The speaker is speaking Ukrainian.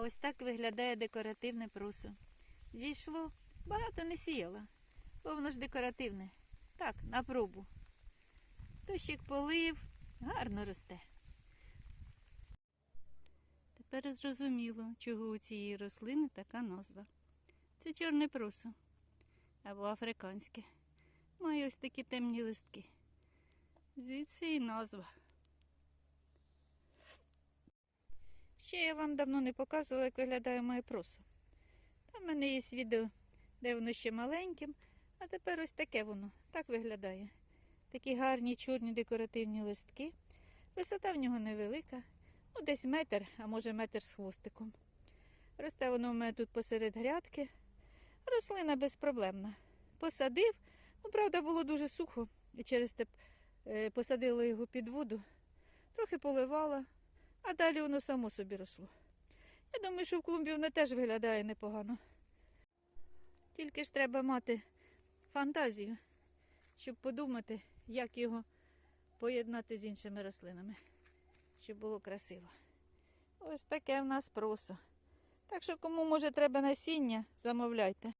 А ось так виглядає декоративне просо. Зійшло, багато не сіяла, бо воно ж декоративне. Так, на пробу. Дощик полив, гарно росте. Тепер зрозуміло, чого у цієї рослини така назва. Це чорне просо або африканське. Має ось такі темні листки. Звідси і назва. Ще я вам давно не показувала, як виглядає моє просо. Там в мене є відео, де воно ще маленьким, а тепер ось таке воно. Так виглядає. Такі гарні чорні декоративні листки. Висота в нього невелика, ну десь метр, а може метр з хвостиком. Росте воно в мене тут посеред грядки. Рослина безпроблемна. Посадив, ну, правда, було дуже сухо, і через те е, посадила його під воду, трохи поливала, а далі воно само собі росло. Я думаю, що в клумбі воно теж виглядає непогано. Тільки ж треба мати фантазію, щоб подумати, як його поєднати з іншими рослинами, щоб було красиво. Ось таке в нас просо. Так що, кому може треба насіння, замовляйте.